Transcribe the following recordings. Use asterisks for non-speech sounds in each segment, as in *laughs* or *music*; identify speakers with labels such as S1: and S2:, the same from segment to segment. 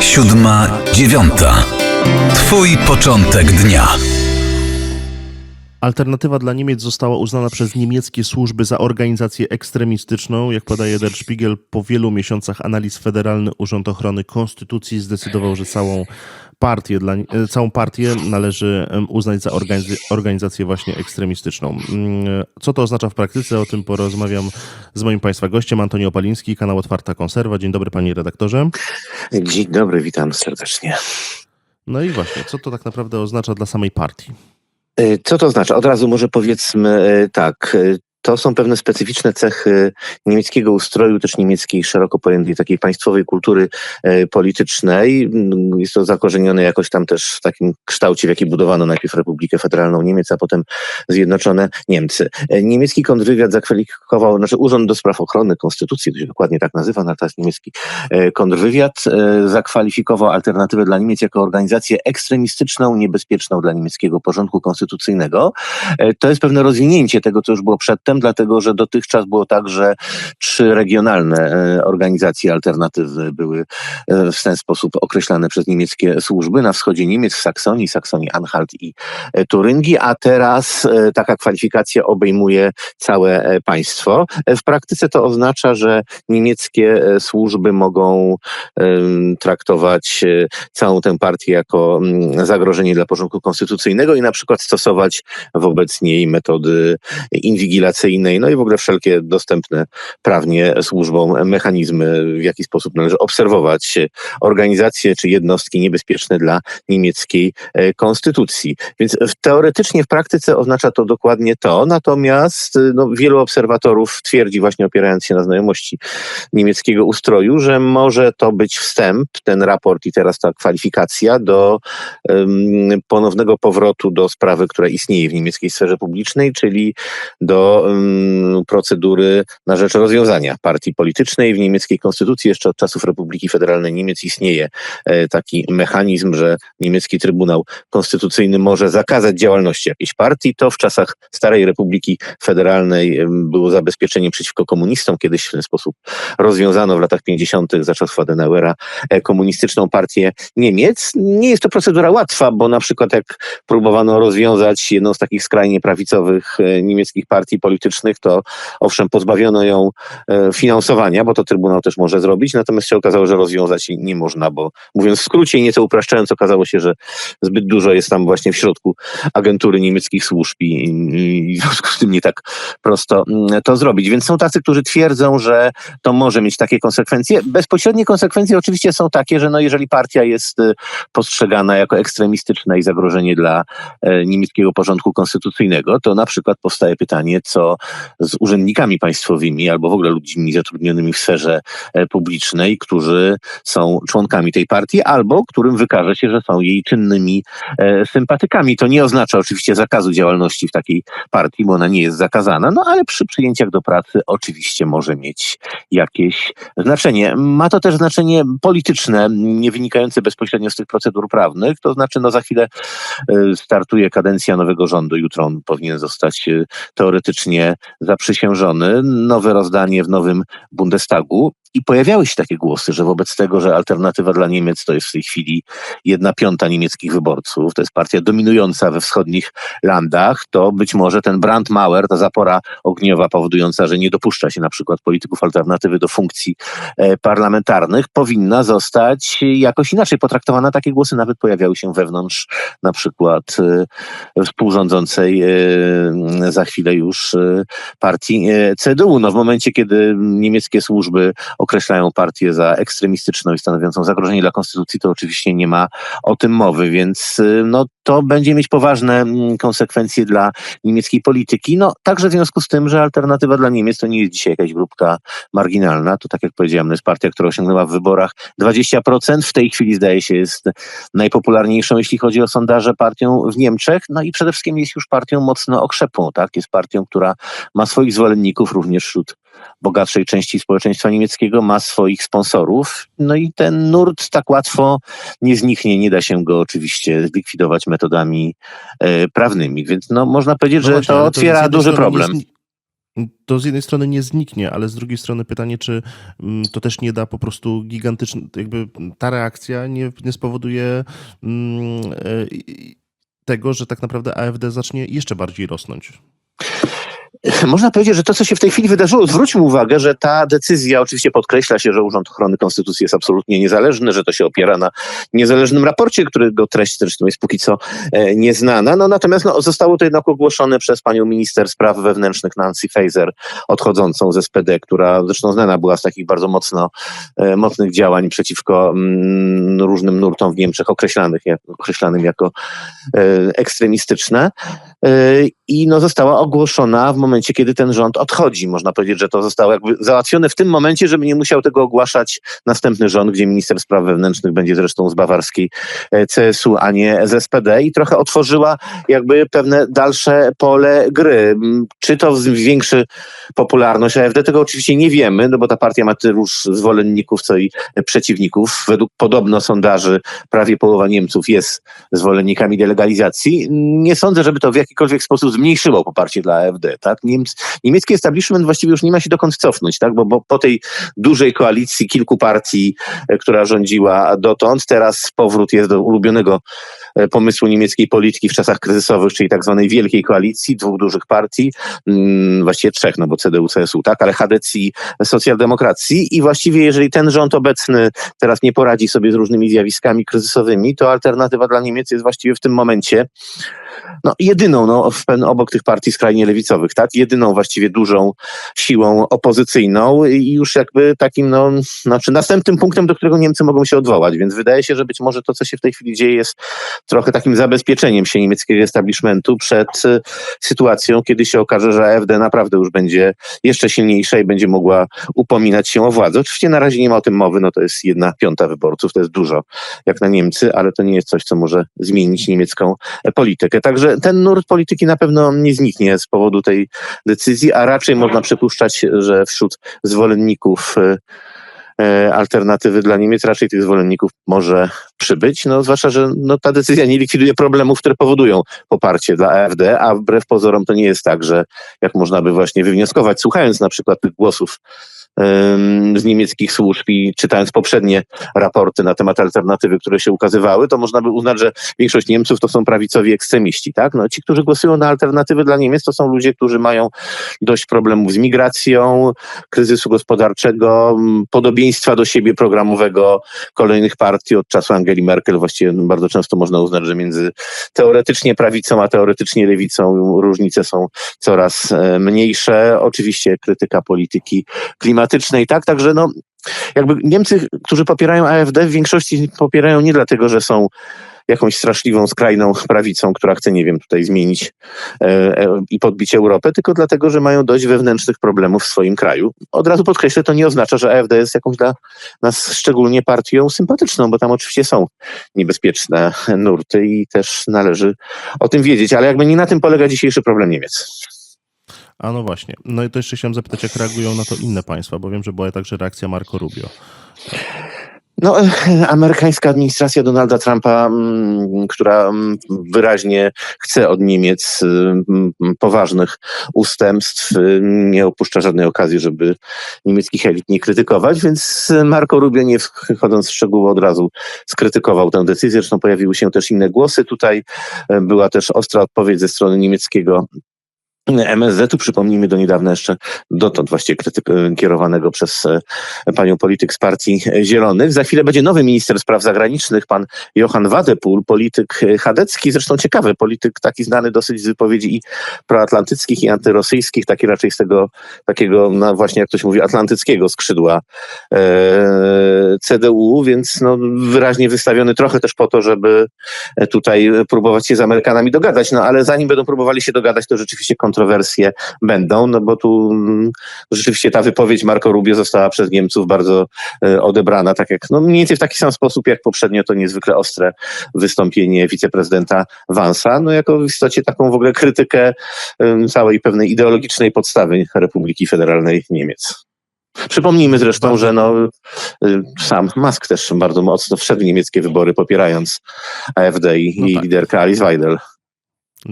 S1: Siódma, dziewiąta. Twój początek dnia.
S2: Alternatywa dla Niemiec została uznana przez niemieckie służby za organizację ekstremistyczną. Jak podaje Der Spiegel, po wielu miesiącach analiz Federalny Urząd Ochrony Konstytucji zdecydował, że całą partię, dla, e, całą partię należy uznać za organiz- organizację właśnie ekstremistyczną. Mm, Co to oznacza w praktyce? O tym porozmawiam z moim Państwa gościem, Antoni Opaliński, kanał Otwarta Konserwa. Dzień dobry Panie redaktorze.
S3: Dzień dobry, witam serdecznie.
S2: No i właśnie, co to tak naprawdę oznacza dla samej partii?
S3: E, Co to oznacza? Od razu może powiedzmy e, tak. To są pewne specyficzne cechy niemieckiego ustroju, też niemieckiej szeroko pojętej takiej państwowej kultury e, politycznej. Mm, Jest to zakorzenione jakoś tam też w takim kształcie, w jaki budowano najpierw Republikę Federalną Niemiec, a potem Zjednoczone Niemcy. E, Niemiecki kontrwywiad zakwalifikował, znaczy Urząd do Spraw Ochrony Konstytucji, to się dokładnie tak nazywa, no, niemiecki e, kontrwywiad, zakwalifikował alternatywę dla Niemiec jako organizację ekstremistyczną, niebezpieczną dla niemieckiego porządku konstytucyjnego. To jest pewne rozwinięcie tego, co już było przedtem, dlatego że dotychczas było tak, że trzy regionalne e, organizacje alternatywy były e, w ten sposób określane przez niemieckie służby na wschodzie Niemiec, w Saksonii, Saksonii Anhalt i e, Turyngii, a teraz taka kwalifikacja obejmuje całe państwo. W praktyce to oznacza, że niemieckie służby mogą traktować całą tę partię jako mm, zagrożenie dla porządku konstytucyjnego i na przykład stosować wobec niej metody no i w ogóle wszelkie dostępne prawnie służbom mechanizmy, w jaki sposób należy obserwować organizacje czy jednostki niebezpieczne dla niemieckiej e, konstytucji. Więc teoretycznie w praktyce oznacza to dokładnie to, natomiast e, no, wielu obserwatorów twierdzi właśnie opierając się na znajomości niemieckiego ustroju, że może to być wstęp, ten raport i teraz ta kwalifikacja do em, ponownego powrotu do sprawy, która istnieje w niemieckiej sferze publicznej, czyli do procedury na rzecz rozwiązania partii politycznej. W niemieckiej konstytucji jeszcze od czasów Republiki Federalnej Niemiec istnieje e, taki mechanizm, że niemiecki Trybunał Konstytucyjny może zakazać działalności jakiejś partii. To w czasach Starej Republiki Federalnej było zabezpieczeniem przeciwko komunistom. Kiedyś w ten sposób rozwiązano w latach 50. za czasów Adenauera e, komunistyczną partię Niemiec. Nie jest to procedura łatwa, bo na przykład jak próbowano rozwiązać jedną z takich skrajnie prawicowych e, niemieckich partii politycznych, to owszem, pozbawiono ją e, finansowania, bo to Trybunał też może zrobić, natomiast się okazało, że rozwiązać nie można, bo mówiąc w skrócie i nieco upraszczając, okazało się, że zbyt dużo jest tam właśnie w środku agentury niemieckich służb i, i, i w związku z tym nie tak prosto mm, to zrobić. Więc są tacy, którzy twierdzą, że to może mieć takie konsekwencje. Bezpośrednie konsekwencje oczywiście są takie, że no jeżeli partia jest y, postrzegana jako ekstremistyczna i zagrożenie dla e, niemieckiego porządku konstytucyjnego, to na przykład powstaje pytanie, co z urzędnikami państwowymi albo w ogóle ludźmi zatrudnionymi w sferze e, publicznej, którzy są członkami tej partii albo którym wykaże się, że są jej czynnymi e, sympatykami. To nie oznacza oczywiście zakazu działalności w takiej partii, bo ona nie jest zakazana, no ale przy przyjęciach do pracy oczywiście może mieć jakieś znaczenie. Ma to też znaczenie polityczne, nie wynikające bezpośrednio z tych procedur prawnych, to znaczy no za chwilę e, startuje kadencja nowego rządu, jutro on powinien zostać e, zaprzysiężony, nowe rozdanie w nowym Bundestagu i pojawiały się takie głosy, że wobec tego, że alternatywa dla Niemiec to jest w tej chwili jedna piąta niemieckich wyborców, to jest partia dominująca we wschodnich landach, to być może ten Brandmauer, ta zapora ogniowa powodująca, że nie dopuszcza się na przykład polityków alternatywy do funkcji e, parlamentarnych, powinna zostać jakoś inaczej potraktowana. Takie głosy nawet pojawiały się wewnątrz na przykład e, współrządzącej e, za chwilę już e, partii e, CDU. No w momencie, kiedy niemieckie służby określają partię za ekstremistyczną i stanowiącą zagrożenie dla konstytucji, to oczywiście nie ma o tym mowy, więc no, to będzie mieć poważne mm, konsekwencje dla niemieckiej polityki. No także w związku z tym, że alternatywa dla Niemiec to nie jest dzisiaj jakaś grupka marginalna, to tak jak powiedziałem, to jest partia, która osiągnęła w wyborach 20%, w tej chwili zdaje się jest najpopularniejszą, jeśli chodzi o sondaże, partią w Niemczech, no i przede wszystkim jest już partią mocno okrzepłą, tak? Jest partią, która ma swoich zwolenników również wśród bogatszej części społeczeństwa niemieckiego, ma swoich sponsorów. No i ten nurt tak łatwo nie zniknie, nie da się go oczywiście zlikwidować metodami e, prawnymi. Więc no, można powiedzieć,
S2: No
S3: że
S2: właśnie,
S3: to otwiera duży problem.
S2: To z jednej strony nie zniknie, ale z drugiej strony pytanie, czy mm, to też nie da po prostu gigantyczny, jakby ta reakcja nie, nie spowoduje mm, e, tego, że tak naprawdę AfD zacznie jeszcze bardziej rosnąć. *laughs*
S3: Można powiedzieć, że to, co się w tej chwili wydarzyło, zwróćmy uwagę, że ta decyzja, oczywiście podkreśla się, że Urząd Ochrony Konstytucji jest absolutnie niezależny, że to się opiera na niezależnym raporcie, którego treść zresztą jest póki co e, nieznana. No, natomiast no, zostało to jednak ogłoszone przez panią minister spraw wewnętrznych Nancy Faeser, odchodzącą z SPD, która zresztą znana była z takich bardzo mocno, e, mocnych działań przeciwko mm, różnym nurtom w Niemczech określanych, jak, określanym jako e, ekstremistyczne. E, I no, została ogłoszona w momencie, kiedy ten rząd odchodzi. Można powiedzieć, że to zostało jakby załatwione w tym momencie, żeby nie musiał tego ogłaszać następny rząd, gdzie minister spraw wewnętrznych będzie zresztą z bawarskiej e, CSU, a nie z SPD i trochę otworzyła jakby pewne dalsze pole gry. Czy to zwiększy popularność AfD? Tego oczywiście nie wiemy, no bo ta partia ma tylu zwolenników, co i przeciwników. Według podobno sondaży prawie połowa Niemców jest zwolennikami delegalizacji. Nie sądzę, żeby to w jakikolwiek sposób zmniejszyło poparcie dla AfD. Tak? Niemc, niemiecki establishment właściwie już nie ma się dokąd cofnąć, tak? bo, bo po tej dużej koalicji kilku partii, e, która rządziła dotąd, teraz powrót jest do ulubionego e, pomysłu niemieckiej polityki w czasach kryzysowych, czyli tak zwanej wielkiej koalicji, dwóch dużych partii, mm, właściwie trzech, no bo CDU, CSU, tak, ale HDC i socjaldemokracji. I właściwie jeżeli ten rząd obecny teraz nie poradzi sobie z różnymi zjawiskami kryzysowymi, to alternatywa dla Niemiec jest właściwie w tym momencie no, jedyną, no, w obok tych partii skrajnie lewicowych, tak, jedyną właściwie dużą siłą opozycyjną i już jakby takim, no, znaczy następnym punktem, do którego Niemcy mogą się odwołać, więc wydaje się, że być może to, co się w tej chwili dzieje, jest trochę takim zabezpieczeniem się niemieckiego establishmentu przed y, sytuacją, kiedy się okaże, że AfD naprawdę już będzie jeszcze silniejsza i będzie mogła upominać się o władzę. Oczywiście na razie nie ma o tym mowy, no to jest jedna piąta wyborców, to jest dużo jak na Niemcy, ale to nie jest coś, co może zmienić niemiecką e, politykę. Także ten nurt polityki na pewno nie zniknie z powodu tej decyzji, a raczej można przypuszczać, że wśród zwolenników e, e, alternatywy dla Niemiec raczej tych zwolenników może przybyć, no zwłaszcza, że no, ta decyzja nie likwiduje problemów, które powodują poparcie dla AfD, a wbrew pozorom to nie jest tak, że jak można by właśnie wywnioskować, słuchając na przykład tych głosów z niemieckich służb i czytając poprzednie raporty na temat alternatywy, które się ukazywały, to można by uznać, że większość Niemców to są prawicowi ekstremiści, tak? No ci, którzy głosują na alternatywy dla Niemiec, to są ludzie, którzy mają dość problemów z migracją, kryzysu gospodarczego, podobieństwa do siebie programowego kolejnych partii od czasu Angeli Merkel. Właściwie no, bardzo często można uznać, że między teoretycznie prawicą, a teoretycznie lewicą różnice są coraz e, mniejsze. Oczywiście krytyka polityki klimatycznej, tak? Także no, jakby Niemcy, którzy popierają AfD, w większości popierają nie dlatego, że są jakąś straszliwą, skrajną prawicą, która chce, nie wiem, tutaj zmienić e, e, i podbić Europę, tylko dlatego, że mają dość wewnętrznych problemów w swoim kraju. Od razu podkreślę, to nie oznacza, że AfD jest jakąś dla nas szczególnie partią sympatyczną, bo tam oczywiście są niebezpieczne nurty i też należy o tym wiedzieć, ale jakby nie na tym polega dzisiejszy problem Niemiec.
S2: A no właśnie. No i to jeszcze chciałem zapytać, jak reagują na to inne państwa, bo wiem, że była także reakcja Marco Rubio.
S3: No, amerykańska administracja Donalda Trumpa, mm, która mm, wyraźnie chce od Niemiec mm, poważnych ustępstw, nie opuszcza żadnej okazji, żeby niemieckich elit nie krytykować, więc Marco Rubio, nie wchodząc w szczegóły, od razu skrytykował tę decyzję. Zresztą pojawiły się też inne głosy. Tutaj była też ostra odpowiedź ze strony niemieckiego MSZ-u, przypomnijmy do niedawna jeszcze dotąd właściwie kierowanego przez e, panią polityk z partii Zielonych. Za chwilę będzie nowy minister spraw zagranicznych, pan Johann Wadepool, polityk e, chadecki, zresztą ciekawy polityk, taki znany dosyć z wypowiedzi i proatlantyckich i antyrosyjskich, taki raczej z tego takiego, no właśnie jak to się mówi, atlantyckiego skrzydła e, CDU, więc no, wyraźnie wystawiony trochę też po to, żeby tutaj próbować się z Amerykanami dogadać, no ale zanim będą próbowali się dogadać, to rzeczywiście kontrowersje będą, no bo tu mm, rzeczywiście ta wypowiedź Marco Rubio została przez Niemców bardzo e, odebrana, tak jak, no mniej więcej w taki sam sposób jak poprzednio to niezwykle ostre wystąpienie wiceprezydenta Vansa, no jako w istocie taką w ogóle krytykę całej pewnej ideologicznej podstawy Republiki Federalnej Niemiec. Przypomnijmy zresztą, że no, y, sam Musk też bardzo mocno wszedł w niemieckie wybory, popierając AfD i,
S2: No tak.
S3: liderkę Alice Weidel.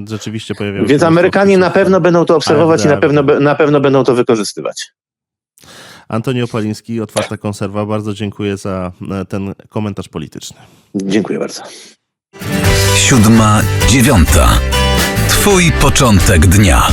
S2: Rzeczywiście pojawiają się
S3: Więc Amerykanie na pewno będą to obserwować i na
S2: AfD.
S3: pewno, na pewno będą to wykorzystywać.
S2: Antoni Opaliński, Otwarta Konserwa, bardzo dziękuję za e, ten komentarz polityczny.
S3: Dziękuję bardzo.
S1: Siódma, dziewiąta. Twój początek dnia.